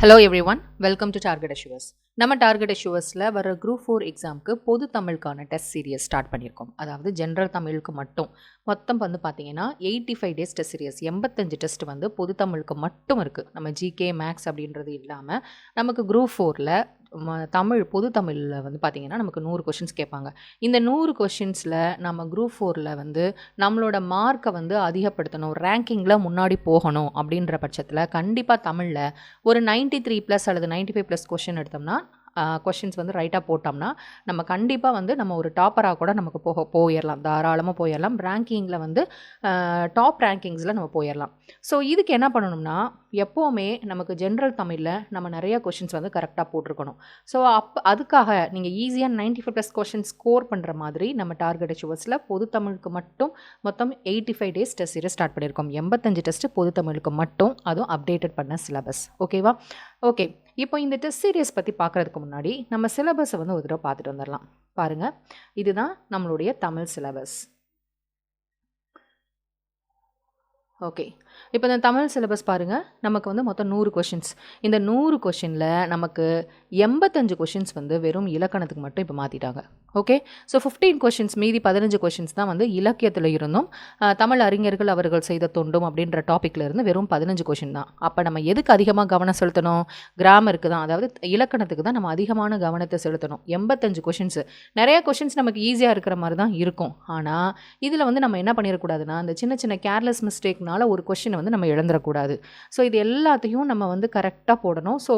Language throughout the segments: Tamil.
Hello everyone welcome to target assurers நம்ம டார்கெட் அஷுவர்ஸில் வர குரூப் ஃபோர் எக்ஸாமுக்கு பொது தமிழுக்கான டெஸ்ட் சீரியஸ் ஸ்டார்ட் பண்ணியிருக்கோம். அதாவது ஜென்ரல் தமிழுக்கு மட்டும். மொத்தம் வந்து பார்த்தீங்கன்னா eighty five days test series எண்பத்தஞ்சு டெஸ்ட் வந்து பொது தமிழுக்கு மட்டும் இருக்குது நம்ம ஜிகே மேக்ஸ் அப்படின்றது இல்லாமல் நமக்கு குரூப் ஃபோரில் தமிழ் பொது தமிழில் வந்து பார்த்திங்கன்னா நமக்கு நூறு கொஷின்ஸ் கேட்பாங்க. இந்த நூறு கொஷின்ஸில் நம்ம குரூப் ஃபோரில் வந்து நம்மளோட மார்க்கை வந்து அதிகப்படுத்தணும் ரேங்கிங்கில் முன்னாடி போகணும் அப்படின்ற பட்சத்தில் கண்டிப்பாக தமிழில் ஒரு 93 த்ரீ ப்ளஸ் அல்லது 95 ஃபைவ் ப்ளஸ் கொஷின் எடுத்தோம்னா கொஷின்ஸ் வந்து ரைட்டாக போட்டோம்னா நம்ம கண்டிப்பாக வந்து நம்ம ஒரு டாப்பராக கூட நமக்கு போக போயிடலாம் தாராளமாக போயிடலாம் ரேங்கிங்கில் வந்து டாப் ரேங்கிங்ஸில் நம்ம போயிடலாம் ஸோ இதுக்கு என்ன பண்ணணும்னா எப்போவுமே நமக்கு ஜென்ரல் தமிழில் நம்ம நிறையா கொஷின்ஸ் வந்து கரெக்டாக போட்டிருக்கணும். ஸோ அப் அதுக்காக நீங்கள் ஈஸியாக 95 ஃபைவ் ப்ளஸ் கொஷின் ஸ்கோர் பண்ணுற மாதிரி நம்ம டார்கெட் அச்சுவர்ஸில் பொது தமிழுக்கு மட்டும் மொத்தம் eighty five days test series start பண்ணியிருக்கோம். எண்பத்தஞ்சு டெஸ்ட்டு பொது தமிழுக்கு மட்டும் அதுவும் அப்டேட்டட் பண்ண சிலபஸ் ஓகேவா ஓகே இப்போ இந்த டெஸ்ட் சீரியஸ் பற்றி பார்க்குறதுக்கு முன்னாடி நம்ம சிலபஸை வந்து ஒரு தடவை பார்த்துட்டு வந்துடலாம் பாருங்கள் இதுதான் நம்மளுடைய தமிழ் சிலபஸ் ஓகே இப்போ இந்த தமிழ் சிலபஸ் பாருங்கள் நமக்கு வந்து மொத்தம் நூறு கொஷின்ஸ் இந்த நூறு கொஷினில் நமக்கு எண்பத்தஞ்சு கொஷின்ஸ் வந்து வெறும் இலக்கணத்துக்கு மட்டும் இப்போ மாற்றிட்டாங்க ஓகே ஸோ ஃபிஃப்டீன் கொஷின்ஸ் மீதி பதினஞ்சு கொஷின்ஸ் தான் வந்து இலக்கியத்தில் இருந்தும் தமிழ் அறிஞர்கள் அவர்கள் செய்த தொண்டும் அப்படின்ற டாப்பிக்கில் இருந்து வெறும் பதினஞ்சு கொஷின் தான். அப்போ நம்ம எதுக்கு அதிகமாக கவனம் செலுத்தணும்? கிராமருக்கு தான். அதாவது இலக்கணத்துக்கு தான் நம்ம அதிகமான கவனத்தை செலுத்தணும். எண்பத்தஞ்சு கொஷின்ஸு நிறைய கொஷின்ஸ் நமக்கு ஈஸியாக இருக்கிற மாதிரி தான் இருக்கும். ஆனால் இதில் வந்து நம்ம என்ன பண்ணிடக்கூடாதுன்னா அந்த சின்ன சின்ன கேர்லெஸ் மிஸ்டேக்னால ஒரு கொஷின் வந்து நம்ம இழந்துடக்கூடாது ஸோ இது எல்லாத்தையும் நம்ம வந்து கரெக்டாக போடணும். ஸோ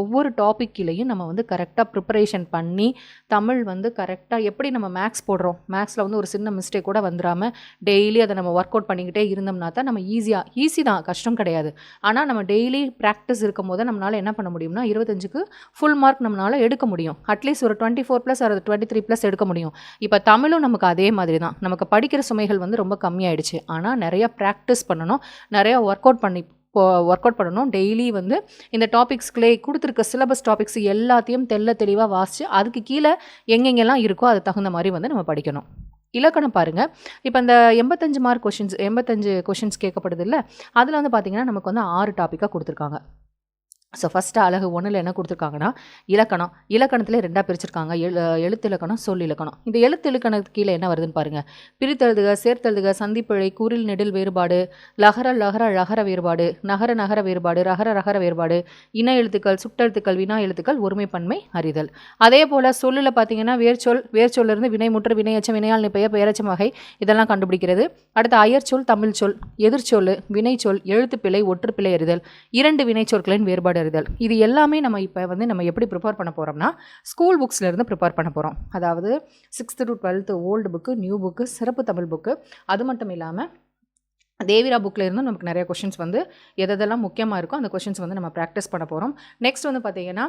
ஒவ்வொரு டாப்பிக்கிலையும் நம்ம வந்து கரெக்டாக ப்ரிப்பரேஷன் பண்ணி தமிழ் வந்து கரெக்டாக எப்படி நம்ம மேக்ஸ் போடுறோம்? மேக்ஸில் வந்து ஒரு சின்ன மிஸ்டேக் கூட வந்துடாமல் டெய்லி அதை நம்ம ஒர்க் அவுட் பண்ணிக்கிட்டே இருந்தோம்னா தான் நம்ம ஈஸியாக ஈஸி தான். கஷ்டம் கிடையாது. ஆனால் நம்ம டெய்லி ப்ராக்டிஸ் இருக்கும் போது நம்மளால் என்ன பண்ண முடியும்னா இருபத்தஞ்சுக்கு ஃபுல் மார்க் நம்மளால் எடுக்க முடியும். அட்லீஸ்ட் ஒரு டுவெண்ட்டி ஃபோர் ப்ளஸ் ஒரு டுவெண்ட்டி த்ரீ ப்ளஸ் எடுக்க முடியும். இப்போ தமிழும் நமக்கு அதே மாதிரி தான். நமக்கு படிக்கிற சுமைகள் வந்து ரொம்ப கம்மியாயிடுச்சு. ஆனால் நிறையா ப்ராக்டிஸ் பண்ணணும். நிறையா ஒர்க் அவுட் பண்ணி ஒர்க் அவுட் பண்ணணும். டெய்லி வந்து இந்த டாபிக்ஸ்களே கொடுத்துருக்க சிலபஸ் டாபிக்ஸ் எல்லாத்தையும் தெள்ள தெளிவாக வாசித்து அதுக்கு கீழே எங்கெங்கெல்லாம் இருக்கோ அது தகுந்த மாதிரி வந்து நம்ம படிக்கணும். இலக்கணம் பாருங்கள் இப்போ இந்த எண்பத்தஞ்சு மார்க் கொஷின்ஸ் எண்பத்தஞ்சு கொஷின்ஸ் கேட்கப்படுது இல்லை அதில் வந்து பார்த்திங்கன்னா நமக்கு வந்து ஆறு டாப்பிக்காக கொடுத்துருக்காங்க. ஸோ ஃபஸ்ட்டு அழகு ஒன்றில் என்ன கொடுத்துருக்காங்கன்னா இலக்கணம். இலக்கணத்தில் ரெண்டாக பிரிச்சிருக்காங்க. எழு எழுத்து இலக்கணம் சொல் இலக்கணம். இந்த எழுத்து இலக்கணத்துக்கு கீழே என்ன வருதுன்னு பாருங்கள் பிரித்தெழுதுக சேர்த்தெழுதுக சந்திப்பிழை குரில் நெடில் வேறுபாடு லகர லகர லகர வேறுபாடு நகர நகர வேறுபாடு ரகர ரகர வேறுபாடு இன எழுத்துக்கள் சுட்டெழுத்துக்கள் வினா எழுத்துக்கள் ஒருமைப்பன்மை அறிதல். அதே போல் சொல்லில் பார்த்தீங்கன்னா வேர்ச்சொல் வேர்ச்சொல்லிருந்து வினைமுற்று வினையச்சம் வினையால் பெயர் பெயரச்சம் வகை இதெல்லாம் கண்டுபிடிக்கிறது. அடுத்து அயற்சொல் தமிழ் சொல் எதிர்ச்சொல் வினைச்சொல் எழுத்துப்பிழை ஒற்றுப்பிழை அறிதல். இரண்டு வினைச்சொற்களின் வேறுபாடு அறிதல் இது எல்லாமே நம்ம இப்போ வந்து நம்ம எப்படி ப்ரிப்பேர் பண்ண போகிறோம்னா ஸ்கூல் புக்ஸ்லேருந்து ப்ரிப்பேர் பண்ண போகிறோம் அதாவது sixth to twelfth old book new book சிறப்பு தமிழ் புக்கு அது மட்டும் இல்லாமல் தேவிரா புக்கில் இருந்தும் நமக்கு நிறைய கொஷின்ஸ் வந்து எதெல்லாம் முக்கியமாக இருக்கோ அந்த கொஷின்ஸ் வந்து நம்ம ப்ராக்டிஸ் பண்ண போகிறோம் நெக்ஸ்ட் வந்து பார்த்திங்கன்னா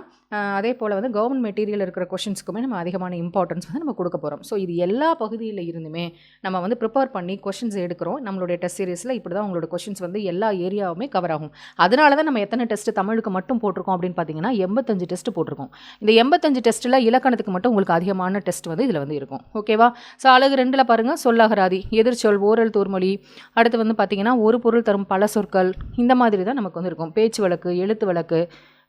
அதே போல் வந்து கவர்மெண்ட் மெட்டீரியல் இருக்கிற கொஷின்ஸ்க்குமே நம்ம அதிகமான இம்பார்ட்டன்ஸ் வந்து நம்ம கொடுக்க போகிறோம் ஸோ இது எல்லா பகுதியில் இருந்துமே நம்ம வந்து ப்ரிப்பேர் பண்ணி கொஷின்ஸ் எடுக்கிறோம். நம்மளுடைய டெஸ்ட் சீரீஸில் இப்படி தான் உங்களோட கொஷின்ஸ் வந்து எல்லா ஏரியாவுமே கவர் ஆகும். அதனால தான் நம்ம எத்தனை டெஸ்ட் தமிழுக்கு மட்டும் போட்டிருக்கோம் அப்படின்னு பார்த்தீங்கன்னா எண்பத்தஞ்சு டெஸ்ட் போட்டிருக்கோம். இந்த எண்பத்தஞ்சு டெஸ்ட்டில் இலக்கணத்துக்கு மட்டும் உங்களுக்கு அதிகமான டெஸ்ட் வந்து இதில் வந்து இருக்கும். ஓகேவா ஸோ அழகு ரெண்டில் பாருங்கள் சொல்லாகராதி எதிர்ச்சொல் ஓரல் தூர்மொழி. அடுத்து வந்து பார்த்திங்கன்னா ஒரு பொருள் தரும் பல சொற்கள் இந்த மாதிரி தான் நமக்கு வந்து இருக்கும் பேச்சு வழக்கு எழுத்து வழக்கு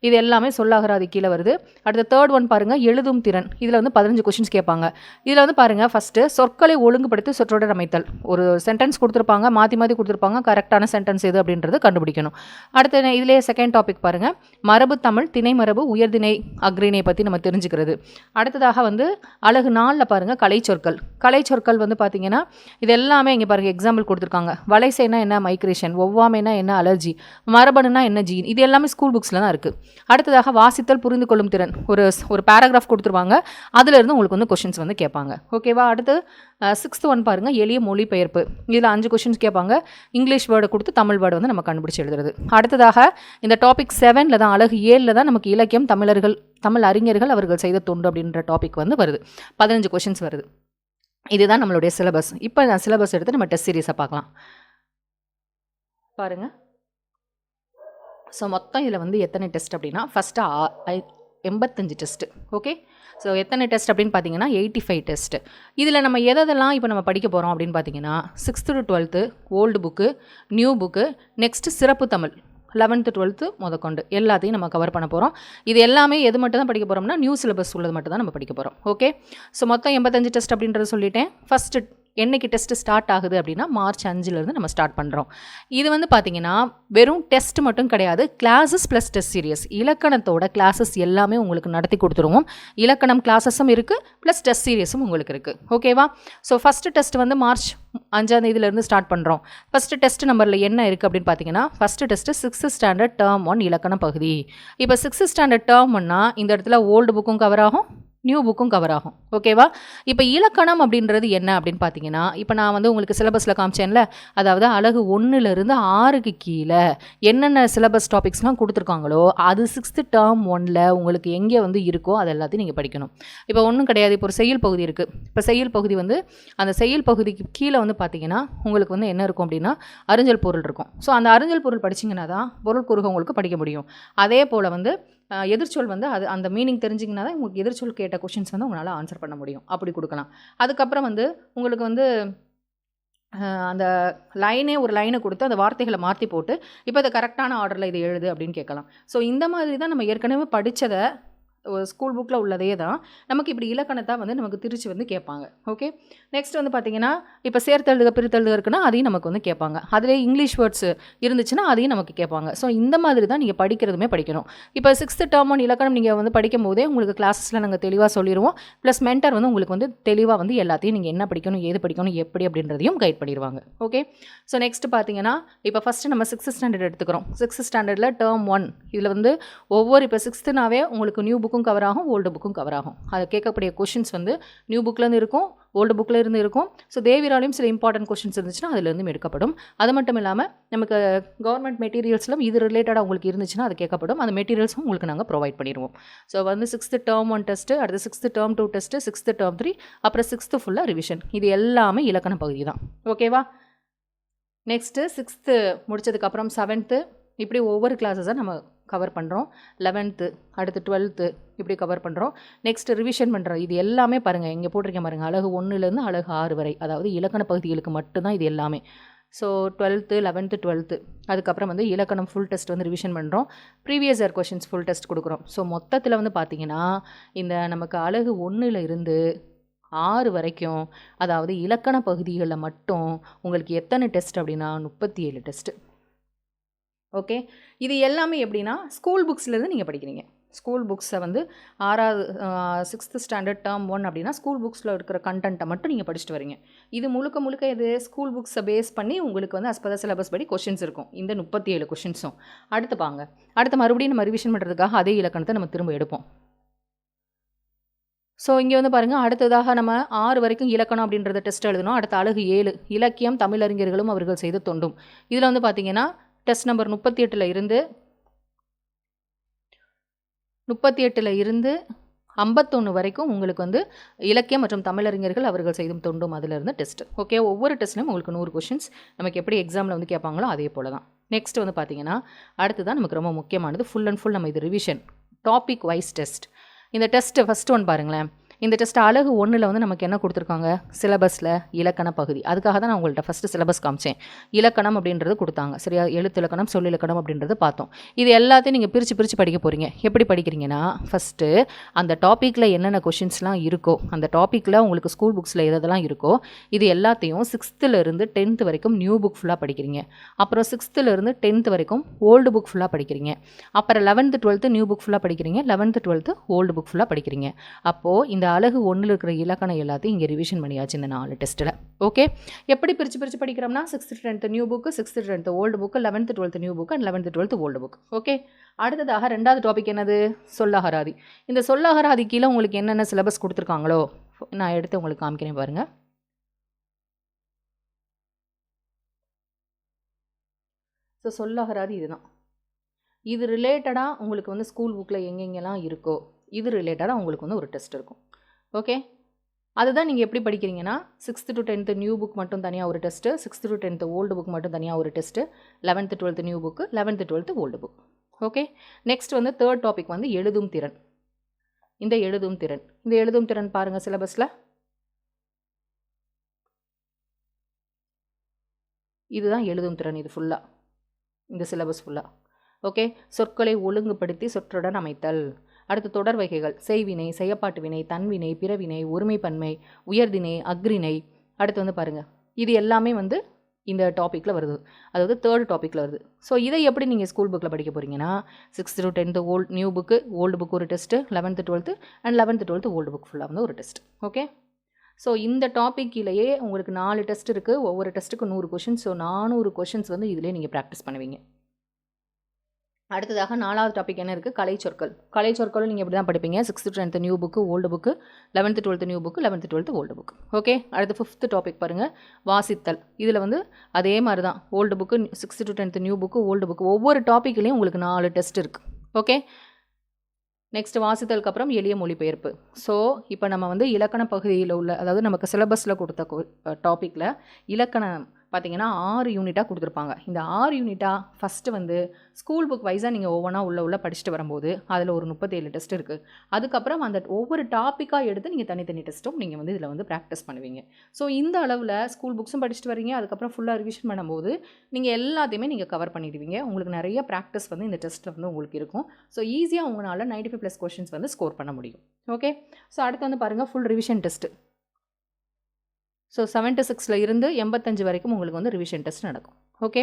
இது எல்லாமே சொல்லாகராதி கீழே வருது. அடுத்த தேர்ட் ஒன் பாருங்கள் எழுதும் திறன். இதில் வந்து பதினஞ்சு கொஷின்ஸ் கேட்பாங்க. இதில் வந்து பாருங்கள் ஃபஸ்ட்டு சொற்களை ஒழுங்குபடுத்தி சொற்றொடர் அமைத்தல். ஒரு சென்டென்ஸ் கொடுத்துருப்பாங்க மாற்றி மாற்றி கொடுத்துருப்பாங்க கரெக்டான சென்டென்ஸ் எது அப்படின்றது கண்டுபிடிக்கணும். அடுத்து இதிலே செகண்ட் டாபிக் பாருங்கள் மரபு தமிழ் திணை மரபு உயர்திணை அக்ரிணை பற்றி நம்ம தெரிஞ்சுக்கிறது. அடுத்ததாக வந்து அழகு நாளில் பாருங்கள் கலை சொற்கள். கலை சொற்கள் வந்து பார்த்தீங்கன்னா இது எல்லாமே இங்கே பாருங்கள் எக்ஸாம்பிள் கொடுத்துருக்காங்க. வலைசைனா என்ன மைக்ரேஷன் ஒவ்வாமைனா என்ன அலர்ஜி மரபணுனா என்ன ஜீன் இது எல்லாமே ஸ்கூல் புக்ஸில் தான் இருக்குது அடுத்ததாக வாசித்தல் புரிந்து கொள்ளும் திறன். ஒரு ஒரு பேராகிராஃப் கொடுத்துருவாங்க. அதிலிருந்து உங்களுக்கு வந்து கொஷின்ஸ் வந்து கேட்பாங்க. ஓகேவா அடுத்து சிக்ஸ்த்து ஒன் பாருங்கள் எளிய மொழிபெயர்ப்பு. இதில் அஞ்சு கொஷின்ஸ் கேட்பாங்க. இங்கிலீஷ் வேர்டு கொடுத்து தமிழ் வேர்டு வந்து நம்ம கண்டுபிடிச்சி எழுதுறது. அடுத்ததாக இந்த டாபிக் செவனில் தான் அழகு ஏழில் தான் நமக்கு இலக்கியம் தமிழர்கள் தமிழ் அறிஞர்கள் அவர்கள் செய்த தொண்டு அப்படின்ற டாபிக் வந்து வருது. பதினஞ்சு கொஷின்ஸ் வருது. இதுதான் நம்மளுடைய சிலபஸ் இப்போ நான் சிலபஸ் எடுத்து நம்ம டெஸ்ட் சீரிஸை பார்க்கலாம். பாருங்கள் ஸோ மொத்தம் இதில் வந்து எத்தனை டெஸ்ட் அப்படின்னா ஃபஸ்ட்டு எண்பத்தஞ்சு டெஸ்ட்டு ஓகே ஸோ எத்தனை டெஸ்ட் அப்படின்னு பார்த்தீங்கன்னா எயிட்டி ஃபைவ் டெஸ்ட்டு இதில் நம்ம எதெல்லாம் இப்போ நம்ம படிக்க போகிறோம் அப்படின்னு பார்த்தீங்கன்னா sixth to twelfth old book new book next சிறப்பு தமிழ் லெவன்த்து டுவெல்த்து முதற்கொண்டு. எல்லாத்தையும் நம்ம கவர் பண்ண போகிறோம் இது எல்லாமே எது மட்டும் தான் படிக்க போகிறோம்னா நியூ சிலபஸ் உள்ளது மட்டும் தான் நம்ம படிக்க போகிறோம் ஓகே ஸோ மொத்தம் எண்பத்தஞ்சு டெஸ்ட் அப்படின்றத சொல்லிட்டேன். ஃபஸ்ட்டு என்னைக்கு டெஸ்ட்டு ஸ்டார்ட் ஆகுது அப்படின்னா மார்ச் அஞ்சுலேருந்து நம்ம ஸ்டார்ட் பண்ணுறோம் இது வந்து பார்த்திங்கன்னா வெறும் டெஸ்ட் மட்டும் கிடையாது கிளாஸஸ் ப்ளஸ் டெஸ்ட் சீரியஸ் இலக்கணத்தோட கிளாஸஸ் எல்லாமே உங்களுக்கு நடத்தி கொடுத்துருவோம். இலக்கணம் கிளாஸஸும் இருக்குது ப்ளஸ் டெஸ்ட் சீரியஸும் உங்களுக்கு இருக்குது ஓகேவா ஸோ ஃபஸ்ட்டு டெஸ்ட் வந்து மார்ச் அஞ்சாம் தேதியிலேருந்து ஸ்டார்ட் பண்ணுறோம் ஃபஸ்ட்டு டெஸ்ட் நம்பரில் என்ன இருக்குது அப்படின்னு பார்த்தீங்கன்னா first test sixth standard term one இலக்கண பகுதி. இப்போ சிக்ஸ்த்து ஸ்டாண்டர்ட் டேர்ம் ஒன்னா இந்த இடத்துல ஓல்டு புக்கும் கவர் ஆகும். நியூ புக்கும் கவர் ஆகும். ஓகேவா இப்போ இலக்கணம் அப்படின்றது என்ன அப்படின்னு பார்த்தீங்கன்னா இப்போ நான் வந்து உங்களுக்கு சிலபஸில் காமிச்சேன்ல அதாவது அழகு ஒன்றுலேருந்து ஆறுக்கு கீழே என்னென்ன சிலபஸ் டாபிக்ஸ்லாம் கொடுத்துருக்காங்களோ அது சிக்ஸ்த்து டேர்ம் ஒனில் உங்களுக்கு எங்கே வந்து இருக்கோ அது எல்லாத்தையும் நீங்கள் படிக்கணும். இப்போ ஒன்றும் கிடையாது. இப்போ ஒரு செயல் பகுதி இருக்குது இப்போ செயல் பகுதி வந்து அந்த செயல் பகுதிக்கு கீழே வந்து பார்த்தீங்கன்னா உங்களுக்கு வந்து என்ன இருக்கும் அப்படின்னா அறிஞ்சல் பொருள் இருக்கும். ஸோ அந்த அறிஞ்சல் பொருள் படிச்சிங்கன்னா தான் பொருள் குறுக உங்களுக்கு படிக்க முடியும். அதே போல் வந்து எதிர்ச்சொல் வந்து அது அந்த மீனிங் தெரிஞ்சிங்கன்னா தான் உங்களுக்கு எதிர்ச்சொல் கேட்ட கொஷின்ஸ் வந்து உங்களால் ஆன்சர் பண்ண முடியும். அப்படி கொடுக்கலாம். அதுக்கப்புறம் வந்து உங்களுக்கு வந்து அந்த லைனே ஒரு லைனை கொடுத்து அந்த வார்த்தைகளை மாற்றி போட்டு இப்போ அதை கரெக்டான ஆர்டரில் இது எழுது அப்படின்னு கேட்கலாம். ஸோ இந்த மாதிரி தான் நம்ம ஏற்கனவே படித்ததை ஸ்கூல் புக்கில் உள்ளதே தான். நமக்கு இப்படி இலக்கணத்தை வந்து நமக்கு திருச்சி வந்து கேட்பாங்க. ஓகே நெக்ஸ்ட் வந்து பார்த்தீங்கன்னா இப்போ சேர்த்தெழுதுக பிரித்தெழுதுக இருக்குன்னா அதையும் நமக்கு வந்து கேட்பாங்க. அதிலே இங்கிலீஷ் வேர்ட்ஸ் இருந்துச்சுன்னா அதையும் நமக்கு கேட்பாங்க. ஸோ இந்த மாதிரி தான் நீங்கள் படிக்கிறதுமே படிக்கணும். இப்போ சிக்ஸ்த்து டேர்ம் ஒன் இலக்கணம் நீங்கள் வந்து படிக்கும் போதே உங்களுக்கு கிளாஸஸில் நாங்கள் தெளிவாக சொல்லிடுவோம் ப்ளஸ் மென்டர் வந்து உங்களுக்கு வந்து தெளிவாக வந்து எல்லாத்தையும் நீங்கள் என்ன படிக்கணும் ஏது படிக்கணும் எப்படி அப்படின்றதையும் கைட் பண்ணிடுவாங்க. ஓகே ஸோ நெக்ஸ்ட் பார்த்தீங்கன்னா இப்போ ஃபஸ்ட்டு நம்ம சிக்ஸ்த் ஸ்டாண்டர்ட் எடுத்துக்கிறோம். சிக்ஸ்த் ஸ்டாண்டர்டில் டேர்ம் ஒன் இதில் வந்து ஒவ்வொரு இப்போ சிக்ஸ்த்துனாவே உங்களுக்கு நியூ புக் புக்கும் கவர் ஆகும் ஓல்டு புக்கும் கவர் ஆகும். அதை கேட்கக்கூடிய கொஷின்ஸ் வந்து நியூ புக்லேருந்து இருக்கும் ஓல்டு புக்கில் இருந்து இருக்கும். ஸோ தேவிராலையும் சில இம்பார்ட்டன்ட் கொஷின்ஸ் இருந்துச்சுன்னா அதுலேருந்து எடுக்கப்படும். அது மட்டும் இல்லாமல் நமக்கு கவர்மெண்ட் மெட்டீரியல்ஸ்லாம் இது ரிலேட்டடாக உங்களுக்கு இருந்துச்சுன்னா அது கேட்கப்படும். அந்த மெட்டீரியல்ஸும் உங்களுக்கு நாங்கள் ப்ரொவைட் பண்ணிடுவோம். ஸோ வந்து சிக்ஸ்த்து டேர்ம் ஒன் டெஸ்ட்டு அடுத்து sixth term two test sixth term three அப்புறம் சிக்ஸ்த்து ஃபுல்லாக ரிவிஷன் இது எல்லாமே இலக்கண பகுதி தான். ஓகேவா நெக்ஸ்ட்டு சிக்ஸ்த்து முடிச்சதுக்கப்புறம் செவன்த்து இப்படி ஒவ்வொரு கிளாஸஸாக நம்ம கவர் பண்ணுறோம் லெவன்த்து அடுத்து டுவெல்த்து இப்படி கவர் பண்ணுறோம் நெக்ஸ்ட் ரிவிஷன் பண்ணுறோம் இது எல்லாமே பாருங்கள் இங்கே போட்டிருக்கேன் பாருங்கள் அழகு ஒன்றுலேருந்து அழகு ஆறு வரை. அதாவது இலக்கண பகுதிகளுக்கு மட்டும்தான் இது எல்லாமே. ஸோ டுவெல்த்து லெவன்த்து டுவெல்த்து அதுக்கப்புறம் வந்து இலக்கணம் ஃபுல் டெஸ்ட் வந்து ரிவிஷன் பண்ணுறோம் previous year questions full test கொடுக்குறோம். ஸோ மொத்தத்தில் வந்து பார்த்தீங்கன்னா இந்த நமக்கு அழகு ஒன்றில் இருந்து ஆறு வரைக்கும் அதாவது இலக்கண பகுதிகளில் மட்டும் உங்களுக்கு எத்தனை டெஸ்ட் அப்படின்னா முப்பத்தி ஏழு டெஸ்ட்டு ஓகே? இது எல்லாமே எப்படின்னா ஸ்கூல் புக்ஸ்லேருந்து நீங்கள் படிக்கிறீங்க. ஸ்கூல் புக்ஸை வந்து ஆறாவது சிக்ஸ்த்து ஸ்டாண்டர்ட் டேர்ம் ஒன் அப்படின்னா ஸ்கூல் புக்ஸில் இருக்கிற கண்டென்ட்டை மட்டும் நீங்கள் படிச்சுட்டு வரீங்க. இது முழுக்க முழுக்க இது ஸ்கூல் புக்ஸை பேஸ் பண்ணி உங்களுக்கு வந்து அஸ்பத சிலபஸ் படி கொஷின்ஸ் இருக்கும். இந்த முப்பத்தி ஏழு கொஷின்ஸும் அடுத்து பாங்க. அடுத்து மறுபடியும் நம்ம ரிவிஷன் பண்ணுறதுக்காக அதே இலக்கணத்தை நம்ம திரும்ப எடுப்போம். ஸோ இங்கே வந்து பாருங்கள் அடுத்ததாக நம்ம ஆறு வரைக்கும் இலக்கணம் அப்படின்றத டெஸ்ட் எழுதணும். அடுத்த அழகு ஏழு. இலக்கியம் தமிழறிஞர்களும் அவர்கள் செய்த தொண்டும். இதில் வந்து பார்த்திங்கன்னா டெஸ்ட் நம்பர் முப்பத்தி எட்டில் இருந்து முப்பத்தி எட்டில் இருந்து ஐம்பத்தொன்று வரைக்கும் உங்களுக்கு வந்து இலக்கியம் மற்றும் தமிழறிஞர்கள் அவர்கள் செய்தும் தொண்டும் அதிலிருந்து டெஸ்ட். ஓகே ஒவ்வொரு டெஸ்ட்லையும் உங்களுக்கு நூறு கொஷின்ஸ் நமக்கு எப்படி எக்ஸாமில் வந்து கேட்பாங்களோ அதே போல் தான் நெக்ஸ்ட் வந்து பார்த்தீங்கன்னா அடுத்து தான் நமக்கு ரொம்ப முக்கியமானது ஃபுல் அண்ட் ஃபுல் நம்ம இது ரிவிஷன் டாபிக் வைஸ் டெஸ்ட் இந்த டெஸ்ட்டு ஃபஸ்ட் ஒன் பாருங்களேன். இந்த டெஸ்ட் அழகு ஒன்றில் வந்து நமக்கு என்ன கொடுத்துருக்காங்க? சிலபஸில் இலக்கண பகுதி. அதுக்காக தான் நான் உங்கள்கிட்ட ஃபஸ்ட்டு சிலபஸ் காமிச்சேன். இலக்கணம் அப்படின்றது கொடுத்தாங்க. சரியா? எழுத்து இலக்கணம் சொல் இலக்கணம் அப்படின்றது பார்த்தோம். இது எல்லாத்தையும் நீங்கள் பிரித்து பிரித்து படிக்க போகிறீங்க எப்படி படிக்கிறீங்கன்னா ஃபஸ்ட்டு அந்த டாப்பிக்கில் என்னென்ன கொஷின்ஸ்லாம் இருக்கோ அந்த டாப்பிக்கில் உங்களுக்கு ஸ்கூல் புக்ஸில் எதெல்லாம் இருக்கோ இது எல்லாத்தையும் சிக்ஸ்த்துலேருந்து டென்த்து வரைக்கும் நியூ புக் ஃபுல்லாக படிக்கிறீங்க. அப்புறம் சிக்ஸ்த்துலேருந்து டென்த்து வரைக்கும் ஓல்டு புக் ஃபுல்லாக படிக்கிறீங்க. அப்புறம் லெவன்த்து டுவெல்த்து நியூ புக் ஃபுல்லாக படிக்கிறீங்க. லெவன்த்து டுவெல்த்து ஓல்டு புக் ஃபுல்லாக படிக்கிறீங்க. அப்போது இந்த அழகு ஒன்றில் இருக்கிற இலக்கணம் எல்லாத்தையும் இங்கே ரிவிஷன் பண்ணியாச்சு இந்த நாலு டெஸ்ட்டில் ஓகே எப்படி பிரித்து பிரித்து படிக்கிறோம்னா sixth tenth new book sixth tenth old book eleventh twelfth new book and eleventh twelfth old book okay அடுத்ததாக ரெண்டாவது டாபிக் என்னது? சொல்லாகராதி இந்த சொல்லாகராதி கீழே உங்களுக்கு என்னென்ன சிலபஸ் கொடுத்துருக்காங்களோ நான் எடுத்து உங்களுக்கு காமிக்கிறேன் பாருங்கள் ஸோ சொல்லகராதி இதுதான். இது ரிலேட்டடாக உங்களுக்கு வந்து ஸ்கூல் புக்கில் எங்கெங்கெல்லாம் இருக்கோ இது ரிலேட்டடாக உங்களுக்கு வந்து ஒரு டெஸ்ட் இருக்கும். ஓகே? அதுதான் நீங்கள் எப்படி படிக்கிறீங்கன்னா sixth to tenth new book மட்டும் தனியாக ஒரு test sixth to tenth old book மட்டும் தனியாக ஒரு test eleventh twelfth new book eleventh twelfth old book okay? Next வந்து தேர்ட் டாபிக் வந்து எழுதும் திறன். இந்த எழுதும் திறன். இந்த எழுதும் திறன் பாருங்கள் சிலபஸில் இதுதான் எழுதும் திறன் இது ஃபுல்லாக இந்த சிலபஸ் ஃபுல்லாக ஓகே? சொற்களை ஒழுங்குபடுத்தி சொற்றுடன் அமைத்தல். அடுத்து தொடர் வகைகள். செய்வினை செய்யப்பாட்டு வினை தன்வினை பிறவினை ஒருமைப்பன்மை உயர்திணை அக்ரிணை அடுத்து வந்து பாருங்கள் இது எல்லாமே வந்து இந்த டாப்பிக்கில் வருது. அதாவது தேர்ட் டாப்பிக்கில் வருது. ஸோ இதை எப்படி நீங்கள் ஸ்கூல் புக்கில் படிக்க போகிறீங்கன்னா sixth to tenth old new book old book ஒரு test eleventh twelfth and eleventh twelfth old book ஃபுல்லாக வந்து ஒரு டெஸ்ட் ஓகே ஸோ இந்த டாப்பிக்கிலேயே உங்களுக்கு நாலு டெஸ்ட் இருக்குது ஒவ்வொரு டெஸ்ட்டுக்கு நூறு கொஷின்ஸ் ஸோ நானூறு கொஷின்ஸ் வந்து இதிலே நீங்கள் ப்ராக்டிஸ் பண்ணுவீங்க. அடுத்ததாக நாலாவது டாபிக் என்ன இருக்குது கலை சொற்கள். கலை சொற்களும் நீங்கள் இப்படி தான் படிப்பீங்க. Sixth tenth new book old book eleventh twelfth new book eleventh twelfth old book okay அடுத்து ஃபிஃப்த்து டாபிக் பாருங்கள் வாசித்தல். இதில் வந்து அதே மாதிரி தான் old book sixth to tenth new book old book ஒவ்வொரு டாப்பிக்லேயும் உங்களுக்கு நாலு டெஸ்ட் இருக்குது ஓகே நெக்ஸ்ட் வாசித்தலுக்கு அப்புறம் எளிய மொழிபெயர்ப்பு. ஸோ இப்போ நம்ம வந்து இலக்கண பகுதியில் உள்ள அதாவது நமக்கு சிலபஸில் கொடுத்த டாப்பிக்கில் இலக்கணம் பார்த்தீங்கன்னா ஆறு யூனிட்டாக கொடுத்துருப்பாங்க. இந்த ஆறு யூனிட்டாக ஃபஸ்ட்டு வந்து ஸ்கூல் புக் வைஸாக நீங்கள் ஒவ்வொன்றா உள்ள உள்ள படிச்சுட்டு வரும்போது அதில் ஒரு முப்பத்தேழு டெஸ்ட் இருக்குது அதுக்கப்புறம் அந்த ஒவ்வொரு டாப்பிக்காக எடுத்து நீங்கள் தனித்தனி டெஸ்ட்டும் நீங்கள் வந்து இதில் வந்து ப்ராக்டிஸ் பண்ணுவீங்க. ஸோ இந்த அளவில் ஸ்கூல் புக்ஸும் படிச்சுட்டு வரீங்க. அதுக்கப்புறம் ஃபுல்லாக ரிவிஷன் பண்ணும்போது நீங்கள் எல்லாத்தையுமே நீங்கள் கவர் பண்ணிடுவீங்க. உங்களுக்கு நிறைய ப்ராக்டிஸ் வந்து இந்த டெஸ்ட்டில் வந்து உங்களுக்கு இருக்கும். ஸோ ஈஸியாக உங்களால் நைன்டி ஃபைவ் ப்ளஸ் கொஷின்ஸ் வந்து ஸ்கோர் பண்ண முடியும். ஓகே ஸோ அடுத்து வந்து பாருங்கள் full revision test so seventy சிக்ஸில் இருந்து எண்பத்தஞ்சு வரைக்கும் உங்களுக்கு வந்து ரிவிஷன் டெஸ்ட் நடக்கும். ஓகே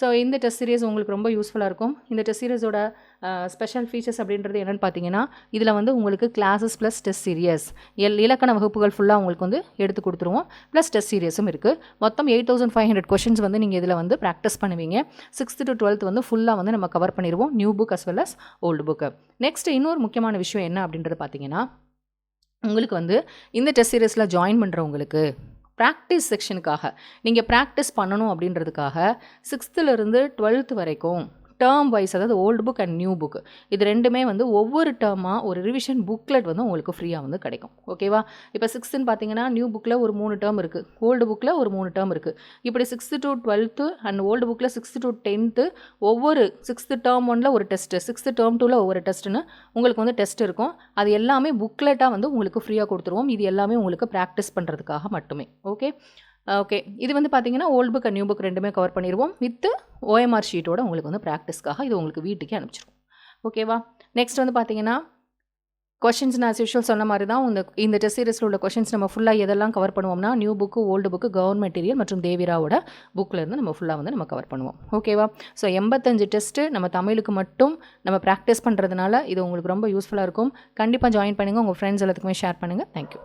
ஸோ இந்த டெஸ்ட் சீரியஸ் உங்களுக்கு ரொம்ப யூஸ்ஃபுல்லாக இருக்கும். இந்த டெஸ்ட் சீரியஸோட ஸ்பெஷல் ஃபீச்சர்ஸ் அப்படின்றது என்னென்னு பார்த்தீங்கன்னா இதில் வந்து உங்களுக்கு கிளாஸஸ் ப்ளஸ் டெஸ்ட் சீரியஸ் எல் இலக்கண வகுப்புகள் ஃபுல்லாக உங்களுக்கு வந்து எடுத்து கொடுத்துருவோம். ப்ளஸ் டெஸ்ட் சீரியஸும் இருக்குது மொத்தம் eight thousand five hundred questions வந்து நீங்கள் இதில் வந்து ப்ராக்டிஸ் பண்ணுவீங்க. சிக்ஸ்த்து டு டுவெல்த் வந்து ஃபுல்லாக வந்து நம்ம கவர் பண்ணிடுவோம் new book as well as old book next இன்னொரு முக்கியமான விஷயம் என்ன அப்படின்றது பார்த்தீங்கன்னா உங்களுக்கு வந்து இந்த டெஸ்ட் சீரியஸில் ஜாயின் பண்ணுறவங்களுக்கு ப்ராக்டிஸ் செக்ஷனுக்காக நீங்கள் ப்ராக்டிஸ் பண்ணணும் அப்படின்றதுக்காக சிக்ஸ்த்துலேருந்து டுவெல்த் வரைக்கும் டேர்ம் வைஸ் அதாவது old book and new book இது ரெண்டுமே வந்து ஒவ்வொரு டேர்மாக ஒரு ரிவிஷன் புக்லெட் வந்து உங்களுக்கு ஃப்ரீயாக வந்து கிடைக்கும். ஓகேவா இப்போ சிக்ஸ்த்துன்னு பார்த்தீங்கன்னா நியூ புக்கில் ஒரு மூணு டேர்ம் இருக்குது ஓல்டு புக்கில் ஒரு மூணு டேர்ம் இருக்குது இப்படி sixth to twelfth and old புக்கில் சிக்ஸ்த்து டு டென்த்து ஒவ்வொரு சிக்ஸ்த்து டேர்ம் ஒனில் ஒரு டெஸ்ட்டு சிக்ஸ்த்து டேர்ம் டூவில் ஒவ்வொரு டெஸ்ட்டுன்னு உங்களுக்கு வந்து டெஸ்ட் இருக்கும். அது எல்லாமே புக்லெட்டாக வந்து உங்களுக்கு ஃப்ரீயாக கொடுத்துருவோம். இது எல்லாமே உங்களுக்கு ப்ராக்டிஸ் பண்ணுறதுக்காக மட்டுமே. ஓகே ஓகே இது வந்து பார்த்தீங்கன்னா old book and new book ரெண்டுமே கவர் பண்ணிடுவோம் வித்து ஓஎம்ஆர் ஷீட்டோட உங்களுக்கு வந்து ப்ராக்டிஸ்க்காக இது உங்களுக்கு வீட்டுக்கே அனுப்பிச்சிடும் ஓகேவா நெக்ஸ்ட் வந்து பார்த்தீங்கன்னா கொஷின்ஸ் நான் யூஷுவல் சொன்ன மாதிரி தான் இந்த இந்த டெஸ்ட் சீரீஸில் உள்ள கொஷின்ஸ் நம்ம ஃபுல்லாக எதெல்லாம் கவர் பண்ணுவோம்னா new book old book government material மற்றும் தேவிராவோட புக்கிலேருந்து நம்ம ஃபுல்லாக வந்து நம்ம கவர் பண்ணுவோம். ஓகேவா ஸோ எண்பத்தஞ்சு டெஸ்ட்டு நம்ம தமிழுக்கு மட்டும் நம்ம ப்ராக்டிஸ் பண்ணுறதுனால இது உங்களுக்கு ரொம்ப யூஸ்ஃபுல்லாக இருக்கும். கண்டிப்பாக ஜாயின் பண்ணுங்கள் உங்கள் ஃப்ரெண்ட்ஸ் எல்லாத்துக்குமே ஷேர் பண்ணுங்கள் தேங்க்யூ